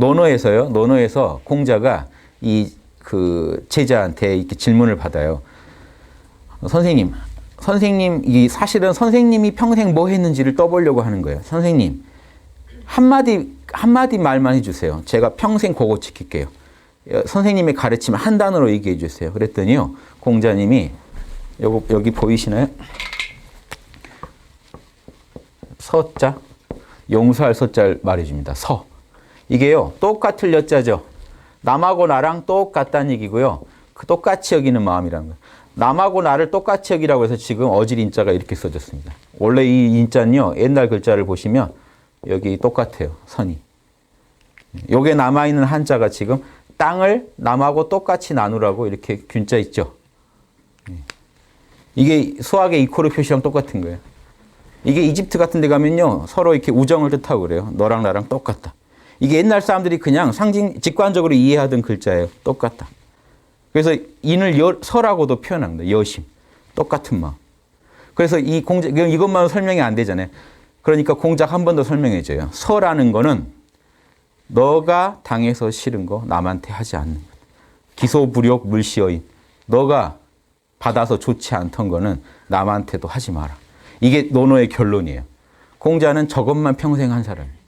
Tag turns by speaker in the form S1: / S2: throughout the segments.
S1: 논어에서요. 논어에서 공자가 이 그 제자한테 이렇게 질문을 받아요. 선생님, 선생님 이 사실은 선생님이 평생 뭐 했는지를 떠보려고 하는 거예요. 선생님 한마디 한마디 말만 해주세요. 제가 평생 그거 지킬게요. 어, 선생님의 가르침 한 단어로 얘기해 주세요. 그랬더니요, 공자님이 여기, 여기 보이시나요? 서자 용서할 서자를 말해줍니다. 서 이게요 똑같을 여자죠. 남하고 나랑 똑같다는 얘기고요. 그 똑같이 여기는 마음이라는 거예요. 남하고 나를 똑같이 여기라고 해서 지금 어질 인자가 이렇게 써졌습니다. 원래 이 인자는요 옛날 글자를 보시면 여기 똑같아요 선이. 요게 남아있는 한자가 지금 땅을 남하고 똑같이 나누라고 이렇게 균자 있죠. 이게 수학의 이코르 표시랑 똑같은 거예요. 이게 이집트 같은 데 가면요. 서로 이렇게 우정을 뜻하고 그래요. 너랑 나랑 똑같다. 이게 옛날 사람들이 그냥 상징, 직관적으로 이해하던 글자예요. 똑같다. 그래서 인을 여, 서라고도 표현합니다. 여심. 똑같은 마음. 그래서 이 공작, 이것만 설명이 안 되잖아요. 그러니까 공작 한 번 더 설명해줘요. 서라는 거는 너가 당해서 싫은 거 남한테 하지 않는 것. 기소불욕 물시어인. 너가 받아서 좋지 않던 거는 남한테도 하지 마라. 이게 논어의 결론이에요. 공자는 저것만 평생 한 사람이에요.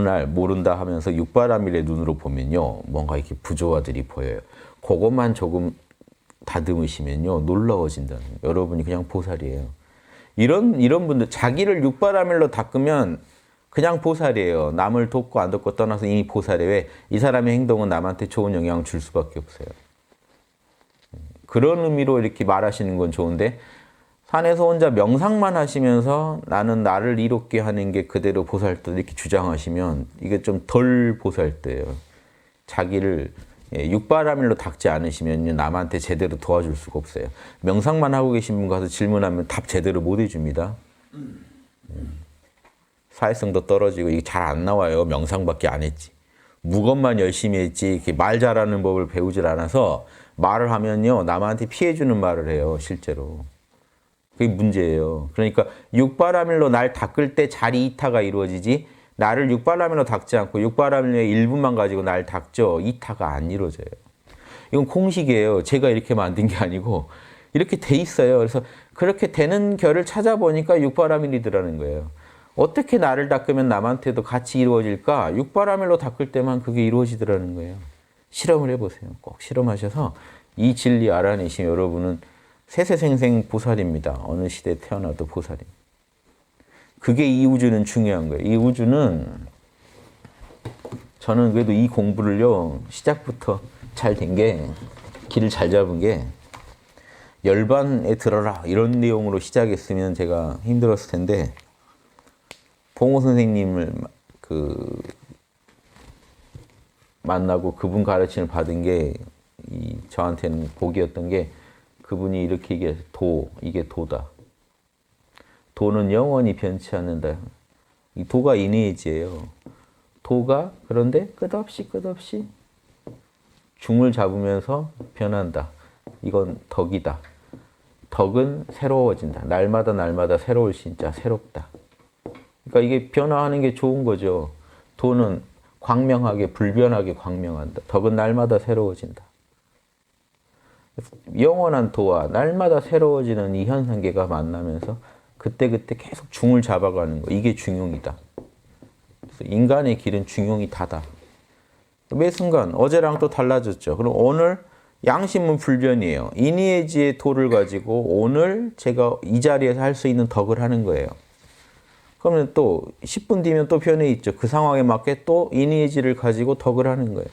S1: 어느 날 모른다 하면서 육바라밀의 눈으로 보면요. 뭔가 이렇게 부조화들이 보여요. 그것만 조금 다듬으시면요. 놀라워진다는. 여러분이 그냥 보살이에요. 이런 이런 분들 자기를 육바라밀로 닦으면 그냥 보살이에요. 남을 돕고 안 돕고 떠나서 이미 보살이에요. 왜? 이 사람의 행동은 남한테 좋은 영향을 줄 수밖에 없어요. 그런 의미로 이렇게 말하시는 건 좋은데 산에서 혼자 명상만 하시면서 나는 나를 이롭게 하는 게 그대로 보살도 이렇게 주장하시면 이게 좀 덜 보살대예요. 자기를 예, 육바라밀로 닦지 않으시면 남한테 제대로 도와줄 수가 없어요. 명상만 하고 계신 분 가서 질문하면 답 제대로 못 해줍니다. 음. 사회성도 떨어지고 이게 잘 안 나와요. 명상밖에 안 했지. 무것만 열심히 했지 이렇게 말 잘하는 법을 배우질 않아서 말을 하면요 남한테 피해 주는 말을 해요 실제로. 그게 문제예요. 그러니까 육바라밀로 날 닦을 때 자리 이타가 이루어지지 나를 육바라밀로 닦지 않고 육바라밀의 일부만 가지고 날 닦죠. 이타가 안 이루어져요. 이건 공식이에요. 제가 이렇게 만든 게 아니고 이렇게 돼 있어요. 그래서 그렇게 되는 결을 찾아보니까 육바라밀이더라는 거예요. 어떻게 나를 닦으면 남한테도 같이 이루어질까? 육바라밀로 닦을 때만 그게 이루어지더라는 거예요. 실험을 해보세요. 꼭 실험하셔서 이 진리 알아내시면 여러분은 세세생생 보살입니다. 어느 시대에 태어나도 보살입니다. 그게 이 우주는 중요한 거예요. 이 우주는 저는 그래도 이 공부를요 시작부터 잘 된 게 길을 잘 잡은 게 열반에 들어라 이런 내용으로 시작했으면 제가 힘들었을 텐데 봉호 선생님을 그 만나고 그분 가르침을 받은 게이 저한테는 복이었던 게 그분이 이렇게 이게 도 이게 도다. 도는 영원히 변치 않는다. 이 도가 이니에지예요. 도가 그런데 끝없이 끝없이 중을 잡으면서 변한다. 이건 덕이다. 덕은 새로워진다. 날마다 날마다 새로울 진짜 새롭다. 그러니까 이게 변화하는 게 좋은 거죠. 도는 광명하게 불변하게 광명한다. 덕은 날마다 새로워진다. 영원한 도와 날마다 새로워지는 이 현상계가 만나면서 그때그때 계속 중을 잡아가는 거. 이게 중용이다. 그래서 인간의 길은 중용이 다다. 매 순간 어제랑 또 달라졌죠. 그럼 오늘 양심은 불변이에요. 이니에지의 도를 가지고 오늘 제가 이 자리에서 할 수 있는 덕을 하는 거예요. 그러면 또 10분 뒤면 또 변해 있죠. 그 상황에 맞게 또 이니에지를 가지고 덕을 하는 거예요.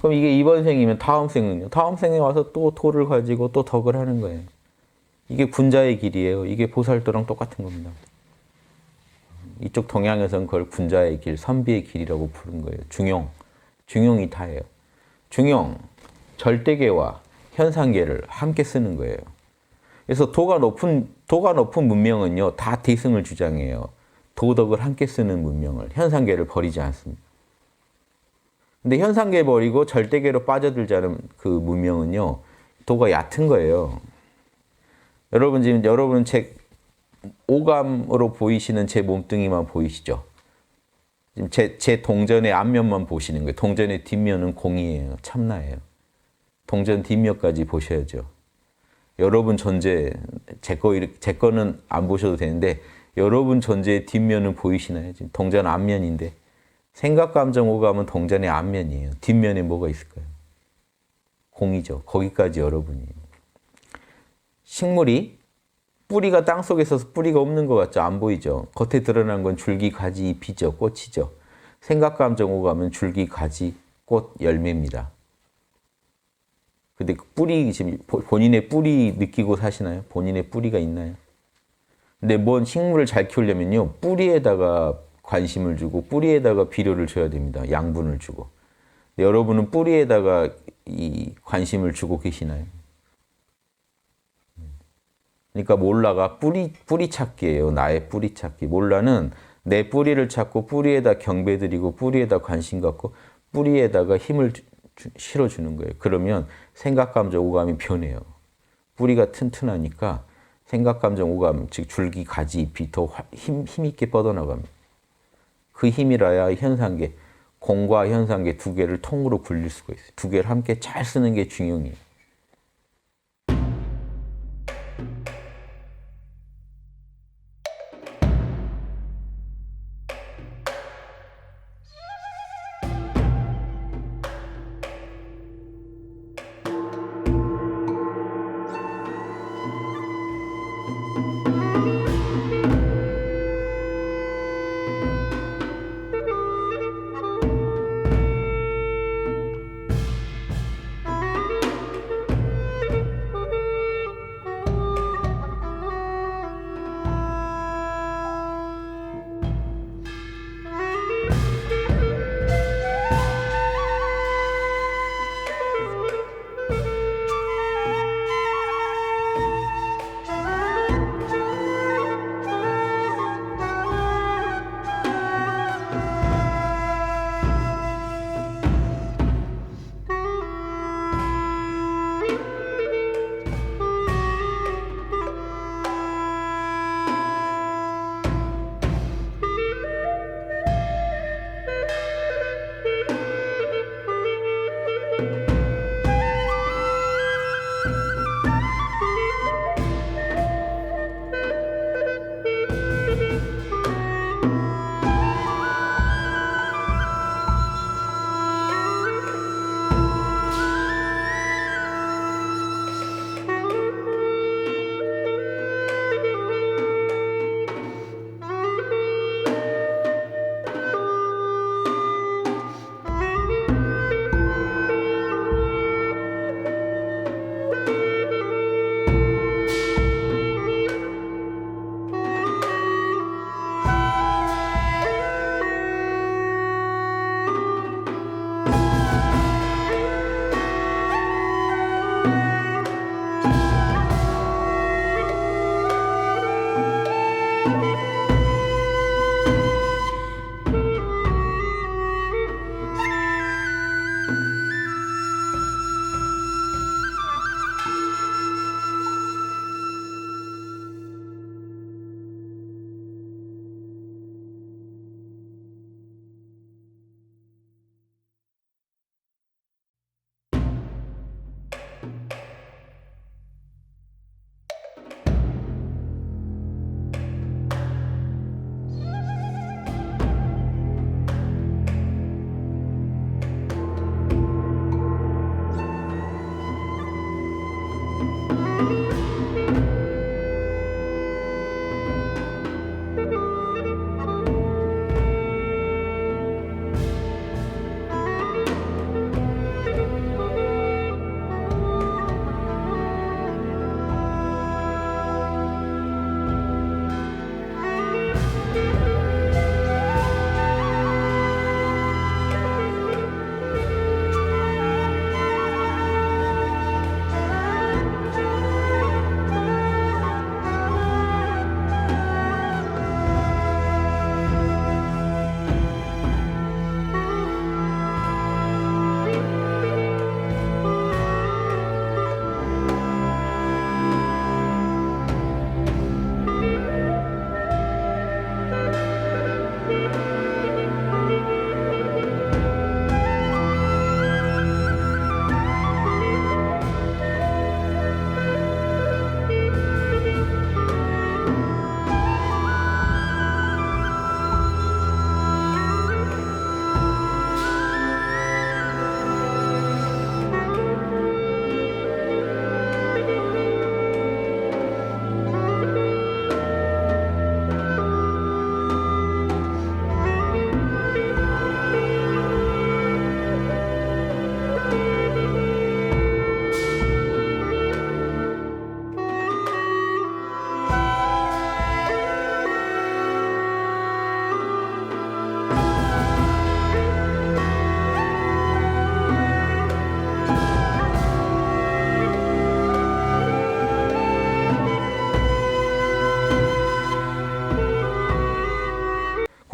S1: 그럼 이게 이번 생이면 다음 생은요. 다음 생에 와서 또 도를 가지고 또 덕을 하는 거예요. 이게 군자의 길이에요. 이게 보살도랑 똑같은 겁니다. 이쪽 동양에서는 그걸 군자의 길, 선비의 길이라고 부른 거예요. 중용. 중용이 다예요. 중용, 절대계와 현상계를 함께 쓰는 거예요. 그래서 도가 높은, 도가 높은 문명은요, 다 대승을 주장해요. 도덕을 함께 쓰는 문명을, 현상계를 버리지 않습니다. 근데 현상계 버리고 절대계로 빠져들자는 그 문명은요, 도가 얕은 거예요. 여러분 지금 여러분 제 오감으로 보이시는 제 몸뚱이만 보이시죠? 지금 제, 제 동전의 앞면만 보시는 거예요. 동전의 뒷면은 공이에요. 참나예요. 동전 뒷면까지 보셔야죠. 여러분 존재, 제 거, 제 거는 안 보셔도 되는데, 여러분 존재의 뒷면은 보이시나요? 지금 동전 앞면인데, 생각, 감정, 오감은 동전의 앞면이에요. 뒷면에 뭐가 있을까요? 공이죠. 거기까지 여러분이에요. 식물이 뿌리가 땅 속에 있어서 뿌리가 없는 것 같죠? 안 보이죠? 겉에 드러난 건 줄기, 가지, 잎이죠. 꽃이죠. 생각, 감정, 오감은 줄기, 가지, 꽃, 열매입니다. 근데 그 뿌리, 지금 본인의 뿌리 느끼고 사시나요? 본인의 뿌리가 있나요? 근데 뭔 식물을 잘 키우려면요. 뿌리에다가 관심을 주고 뿌리에다가 비료를 줘야 됩니다. 양분을 주고. 여러분은 뿌리에다가 이 관심을 주고 계시나요? 그러니까 몰라가 뿌리 뿌리 찾기예요. 나의 뿌리 찾기. 몰라는 내 뿌리를 찾고 뿌리에다 경배드리고 뿌리에다 관심 갖고 뿌리에다가 힘을 주, 실어 주는 거예요. 그러면 생각, 감정, 오감이 변해요. 뿌리가 튼튼하니까 생각, 감정, 오감, 즉 줄기, 가지, 잎이 더 힘, 힘 있게 뻗어나갑니다. 그 힘이라야 현상계, 공과 현상계 두 개를 통으로 굴릴 수가 있어요. 두 개를 함께 잘 쓰는 게 중용이에요.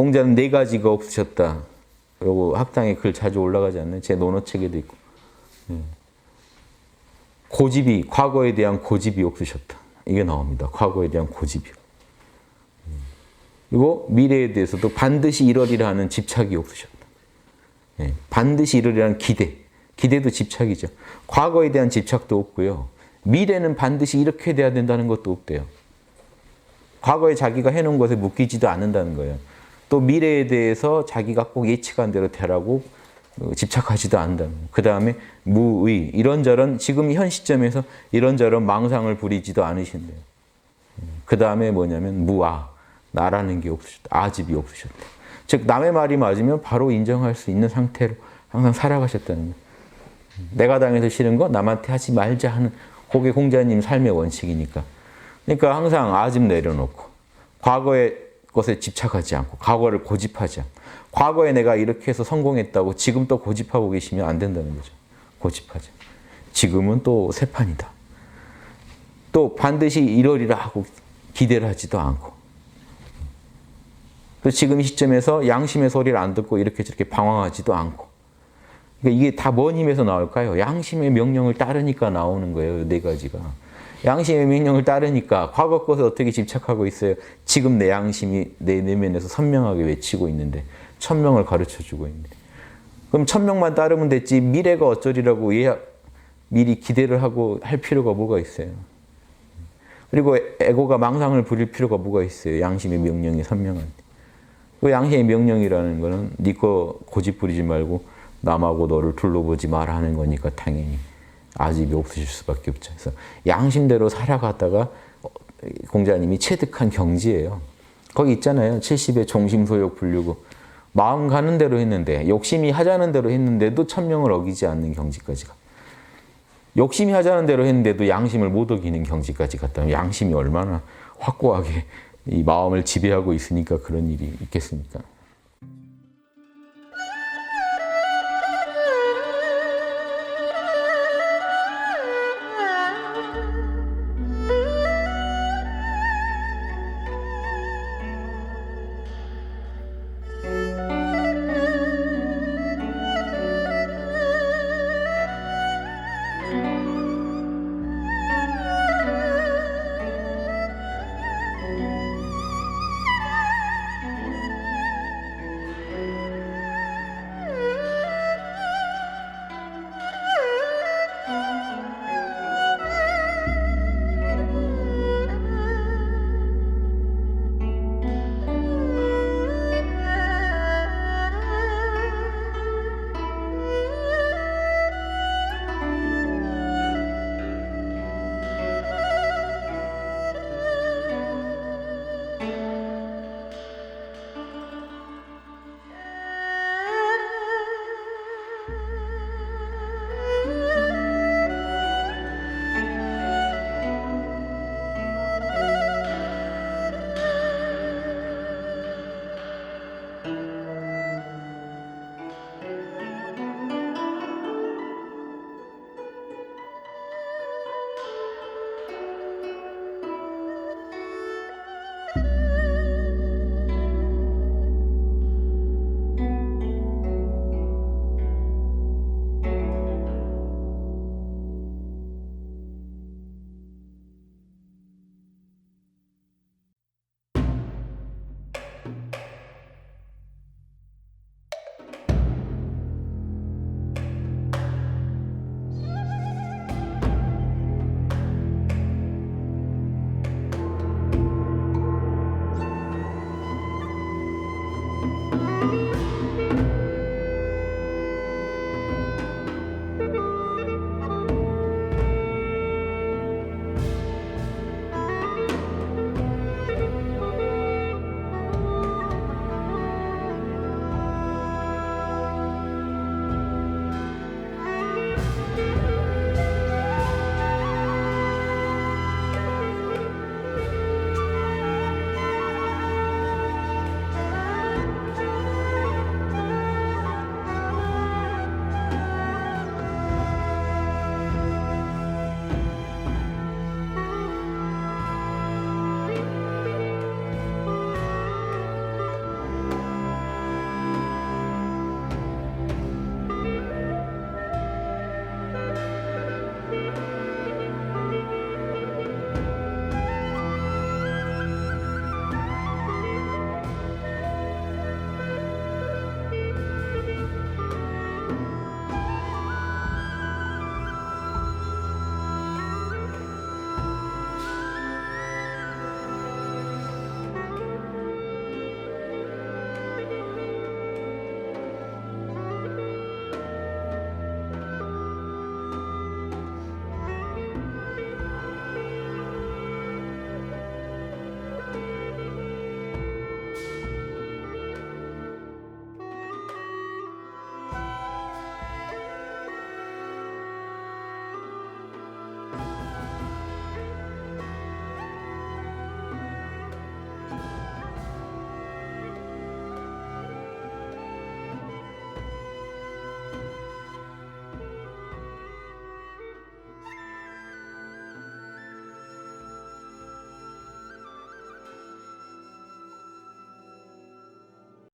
S1: 공자는 네 가지가 없으셨다. 요거 학당에 글 자주 올라가지 않나요? 제 논어책에도 있고. 예. 고집이 과거에 대한 고집이 없으셨다. 이게 나옵니다. 과거에 대한 고집이요. 음. 그리고 미래에 대해서도 반드시 이러리라 하는 집착이 없으셨다. 예, 반드시 이러리라는 기대. 기대도 집착이죠. 과거에 대한 집착도 없고요. 미래는 반드시 이렇게 돼야 된다는 것도 없대요. 과거에 자기가 해놓은 것에 묶이지도 않는다는 거예요. 또 미래에 대해서 자기가 꼭 예측한 대로 되라고 어, 집착하지도 거예요. 그 다음에 무의, 이런저런, 지금 현 시점에서 이런저런 망상을 부리지도 않으신대요. 그 다음에 뭐냐면 무아, 나라는 게 없으셨다. 아집이 없으셨다. 즉, 남의 말이 맞으면 바로 인정할 수 있는 상태로 항상 살아가셨다는 거예요. 내가 당해서 싫은 거 남한테 하지 말자 하는 그게 공자님 삶의 원칙이니까. 그러니까 항상 아집 내려놓고 과거 의 것에 집착하지 않고 과거를 고집하지 않고 과거에 내가 이렇게 해서 성공했다고 지금 또 고집하고 계시면 안 된다는 거죠. 고집하지. 지금은 또 새 판이다. 또 반드시 이러리라 하고 기대를 하지도 않고 또 지금 시점에서 양심의 소리를 안 듣고 이렇게 저렇게 방황하지도 않고 그러니까 이게 다 뭔 힘에서 나올까요? 양심의 명령을 따르니까 나오는 거예요. 네 가지가. 양심의 명령을 따르니까 과거 것에 어떻게 집착하고 있어요? 지금 내 양심이 내 내면에서 선명하게 외치고 있는데 천명을 가르쳐 주고 있는데 그럼 천명만 따르면 됐지 미래가 어쩌리라고 예, 미리 기대를 하고 할 필요가 뭐가 있어요? 그리고 에고가 망상을 부릴 필요가 뭐가 있어요? 양심의 명령이 선명한데 그 양심의 명령이라는 거는 네거 고집 부리지 말고 남하고 너를 둘러보지 마라 하는 거니까 당연히 아집이 없으실 수밖에 없죠. 그래서 양심대로 살아가다가 공자님이 체득한 경지예요. 거기 있잖아요. 70에 종심소욕 불류고 마음 가는 대로 했는데 욕심이 하자는 대로 했는데도 천명을 어기지 않는 경지까지 가. 욕심이 하자는 대로 했는데도 양심을 못 어기는 경지까지 갔다면 양심이 얼마나 확고하게 이 마음을 지배하고 있으니까 그런 일이 있겠습니까?